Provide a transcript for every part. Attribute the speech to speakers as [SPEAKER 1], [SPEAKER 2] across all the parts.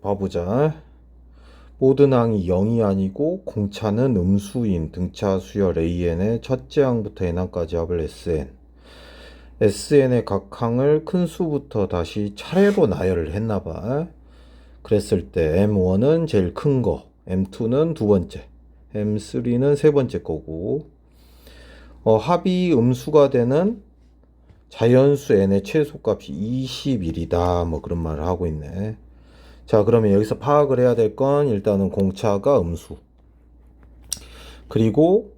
[SPEAKER 1] 봐보자. 모든 항이 0이 아니고 공차는 음수인 등차 수열 AN의 첫째 항부터 n항까지 합을 SN. SN의 각 항을 큰 수부터 다시 차례로 나열을 했나봐. 그랬을 때 M1은 제일 큰 거, M2는 두 번째, M3는 세 번째 거고, 어, 합이 음수가 되는 자연수 n의 최소값이 21이다. 뭐 그런 말을 하고 있네. 자, 그러면 여기서 파악을 해야 될 건 일단은 공차가 음수. 그리고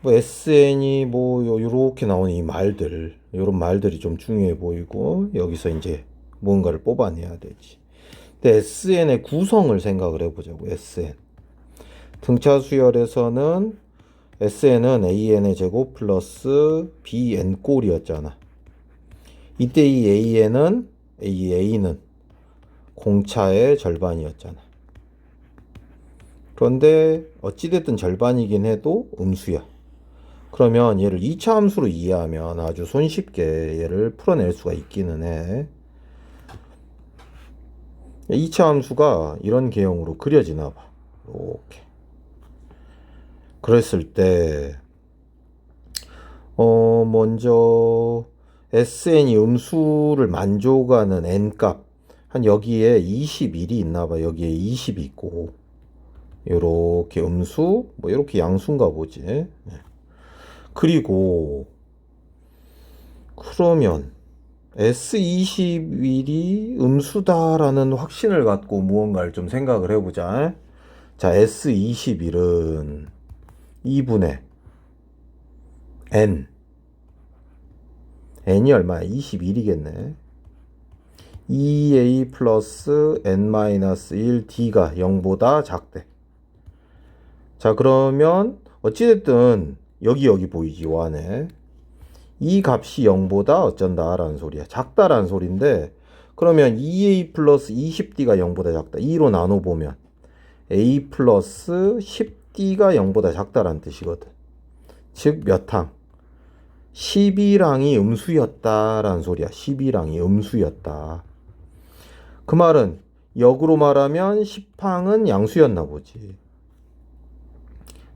[SPEAKER 1] 뭐 SN이 뭐 요- 요렇게 나오는 이 말들, 요런 말들이 좀 중요해 보이고 여기서 이제 뭔가를 뽑아내야 되지. 근데 SN의 구성을 생각을 해보자고. SN. 등차 수열에서는 SN은 AN의 제곱 플러스 BN 꼴이었잖아. 이때 이 AN은 이 A는 공차의 절반이었잖아. 그런데 어찌됐든 절반이긴 해도 음수야. 그러면 얘를 2차 함수로 이해하면 아주 손쉽게 얘를 풀어낼 수가 있기는 해. 2차 함수가 이런 개형으로 그려지나 봐. 이렇게. 그랬을 때, 어, 먼저, SN이 음수를 만족하는 N값, 한 여기에 21이 있나 봐. 여기에 20이 있고, 요렇게 음수, 뭐, 요렇게 양수인가 보지. 예. 그리고, 그러면, S21이 음수다라는 확신을 갖고 무언가를 좀 생각을 해보자. 자, S21은 2분의 n. n이 얼마야? 21이겠네. 2a 플러스 n-1 d가 0보다 작대. 자, 그러면 어찌됐든 여기 여기 보이지, 요 안에. 이 값이 0보다 어쩐다라는 소리야. 작다라는 소리인데 그러면 2a 플러스 20d가 0보다 작다. 2로 나눠보면 a 플러스 10d가 0보다 작다라는 뜻이거든. 즉 몇 항? 11항이 음수였다라는 소리야. 11항이 음수였다. 그 말은 역으로 말하면 10항은 양수였나 보지.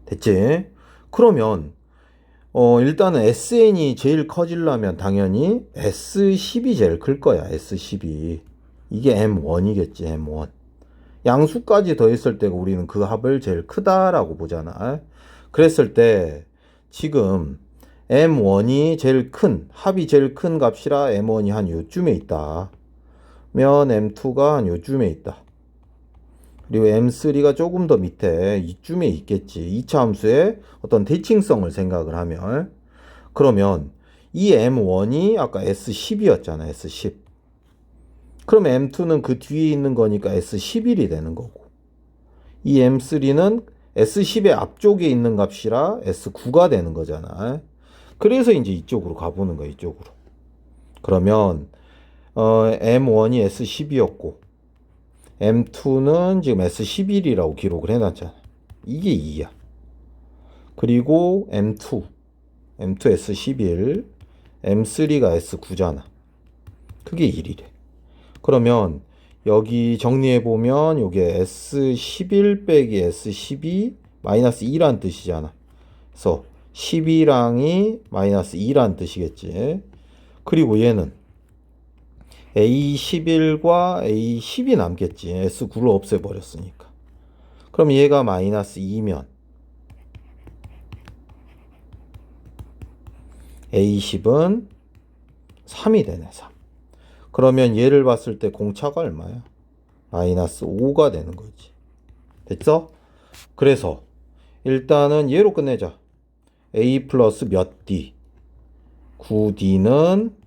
[SPEAKER 1] 됐지? 그러면 어 일단은 SN이 제일 커지려면 당연히 S10이 제일 클 거야. S10이. 이게 M1이겠지. M1. 양수까지 더했을 때 우리는 그 합을 제일 크다라고 보잖아. 그랬을 때 지금 M1이 제일 큰 합이 제일 큰 값이라 M1이 한 요쯤에 있다. 면 M2가 한 요쯤에 있다. 그리고 M3가 조금 더 밑에 이쯤에 있겠지. 2차 함수의 어떤 대칭성을 생각을 하면. 그러면 이 M1이 아까 S10이었잖아. S10. 그럼 M2는 그 뒤에 있는 거니까 S11이 되는 거고. 이 M3는 S10의 앞쪽에 있는 값이라 S9가 되는 거잖아. 그래서 이제 이쪽으로 가보는 거야, 이쪽으로. 그러면, 어, M1이 S10이었고, M2는 지금 S11이라고 기록을 해놨잖아. 이게 2야. 그리고 M2, M2 S11, M3가 S9잖아. 그게 1이래. 그러면 여기 정리해 보면 이게 S11 빼기 S12 마이너스 2란 뜻이잖아. 그래서 12랑이 마이너스 2란 뜻이겠지. 그리고 얘는 A11과 A10이 남겠지. S9를 없애버렸으니까. 그럼 얘가 마이너스 2면 A10은 3이 되네, 3. 그러면 얘를 봤을 때 공차가 얼마야? 마이너스 5가 되는 거지. 됐어? 그래서 일단은 얘로 끝내자. A 플러스 몇 D? 9D는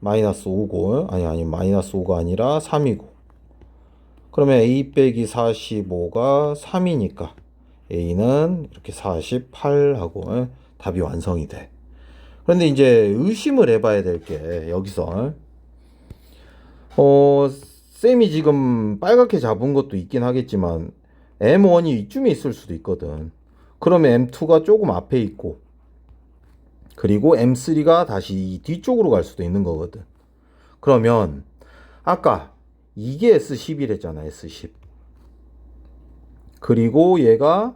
[SPEAKER 1] 마이너스 5고, 아니, 아니, 마이너스 5가 아니라 3이고. 그러면 A 빼기 45가 3이니까 A는 이렇게 48하고 답이 완성이 돼. 그런데 이제 의심을 해봐야 될 게 여기서 어, 쌤이 지금 빨갛게 잡은 것도 있긴 하겠지만 M1이 이쯤에 있을 수도 있거든. 그러면 M2가 조금 앞에 있고 그리고 M3가 다시 이 뒤쪽으로 갈 수도 있는 거거든. 그러면 아까 이게 S11 했잖아, S10. 그리고 얘가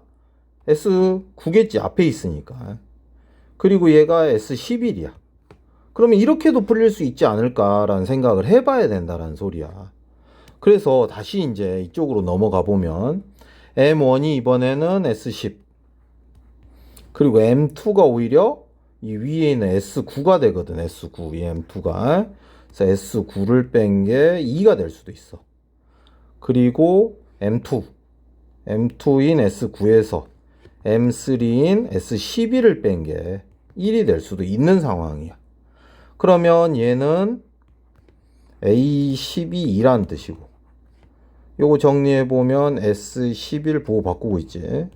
[SPEAKER 1] S9겠지, 앞에 있으니까. 그리고 얘가 S11이야. 그러면 이렇게도 풀릴 수 있지 않을까라는 생각을 해봐야 된다라는 소리야. 그래서 다시 이제 이쪽으로 넘어가 보면 M1이 이번에는 S10 그리고 M2가 오히려 이 위에 있는 S9가 되거든 S9 이 M2가. 그래서 S9를 뺀 게 2가 될 수도 있어. 그리고 M2 M2인 S9에서 M3인 S11을 뺀게 1이 될 수도 있는 상황이야. 그러면 얘는 A12이란 뜻이고 요거 정리해 보면 S11 보고 바꾸고 있지.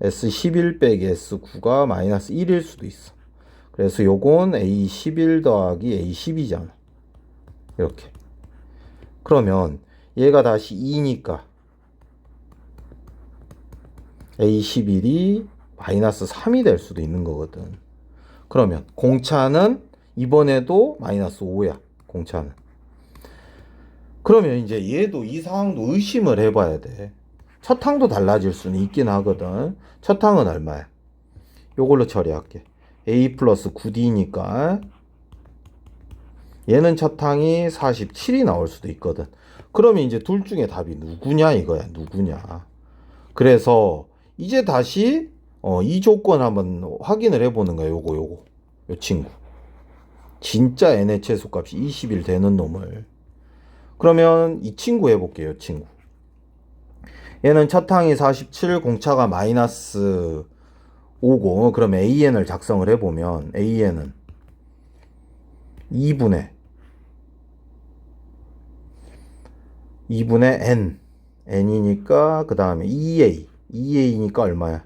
[SPEAKER 1] S11 빼기 S9가 마이너스 1일 수도 있어 그래서 요건 A11 더하기 A10이잖아 이렇게 그러면 얘가 다시 2니까 A11이 마이너스 3이 될 수도 있는 거거든 그러면 공차는 이번에도 마이너스 5야 공차는 그러면 이제 얘도 이 상황도 의심을 해봐야 돼. 첫 항도 달라질 수는 있긴 하거든. 첫 항은 얼마야? 요걸로 처리할게. A 플러스 9d니까 얘는 첫 항이 47이 나올 수도 있거든. 그러면 이제 둘 중에 답이 누구냐 이거야. 누구냐. 그래서 이제 다시 어, 이 조건 한번 확인을 해보는 거야. 요거 요거. 요 친구. 진짜 n의 최소값이 20일 되는 놈을 그러면 이 친구 해볼게요, 이 친구. 얘는 첫 항이 47, 공차가 마이너스 5고, 그럼 AN을 작성을 해보면, AN은 2분의, 2분의 N. N이니까, 그 다음에 2A. 2A니까 얼마야?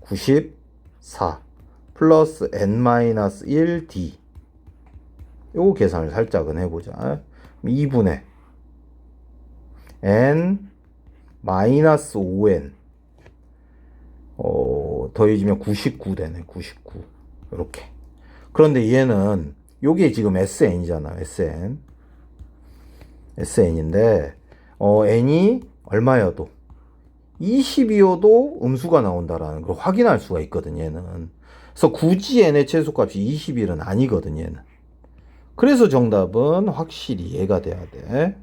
[SPEAKER 1] 94. 플러스 N-1D. 요거 계산을 살짝은 해보자. 2분의 n 마이너스 5n 어, 더해지면 99 되네 99 이렇게. 그런데 얘는 요게 지금 SN이잖아 SN SN인데 어, n이 얼마여도 20이어도 음수가 나온다라는 걸 확인할 수가 있거든 얘는. 그래서 굳이 n의 최소값이 21은 아니거든 얘는. 그래서 정답은 확실히 얘가 돼야 돼.